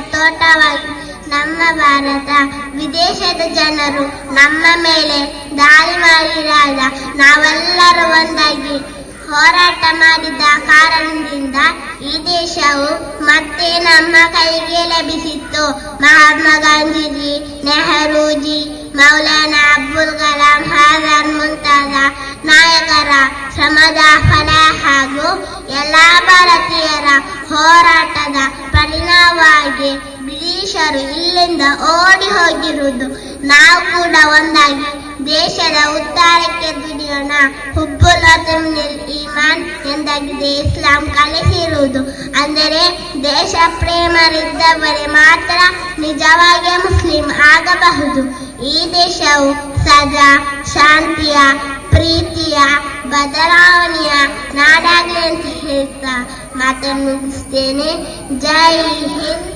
ತೋಟವಾಗಿ ನಮ್ಮ ಭಾರತ, ವಿದೇಶದ ಜನರು ನಮ್ಮ ಮೇಲೆ ದಾಳಿ ಮಾಡಿದಾಗ ನಾವೆಲ್ಲರೂ ಒಂದಾಗಿ ಹೋರಾಟ ಮಾಡಿದ ಕಾರಣದಿಂದ ಈ ದೇಶವು ಮತ್ತೆ ನಮ್ಮ ಕೈಗೆ ಲಭಿಸಿತ್ತು. ಮಹಾತ್ಮ ಗಾಂಧೀಜಿ, ನೆಹರೂಜಿ, ಮೌಲಾನಾ ಅಬ್ದುಲ್ ಕಲಾಂ ಹಾಜರ್ ಮುಂತಾದ ನಾಯಕರ ಶ್ರಮದ ಫಲ ಹಾಗೂ ಎಲ್ಲಾ ಪರಿಣಾಮವಾಗಿ ಬ್ರಿಟಿಷರು ಇಲ್ಲಿಂದ ಓಡಿ ಹೋಗಿರುವುದು. ನಾವು ಕೂಡ ಒಂದಾಗಿ ದೇಶದ ಉದ್ಧಾರಕ್ಕೆ ದುಡಿಯೋಣ. ಹುಬ್ಬುಲ್ ಇಮಾನ್ ಎಂದಾಗಿದೆ. ಇಸ್ಲಾಂ ಕಲಿಸಿರುವುದು. ಅಂದರೆ ದೇಶ ಪ್ರೇಮರಿದ್ದವರೇ ಮಾತ್ರ ನಿಜವಾಗಿ ಮುಸ್ಲಿಂ ಆಗಬಹುದು. ಈ ದೇಶವು ಸದಾ ಶಾಂತಿಯ, ಪ್ರೀತಿಯ, ಬದಲಾವಣೆಯ ನಾಡಾಗಲಿ आकर मुझसे जय हिंद।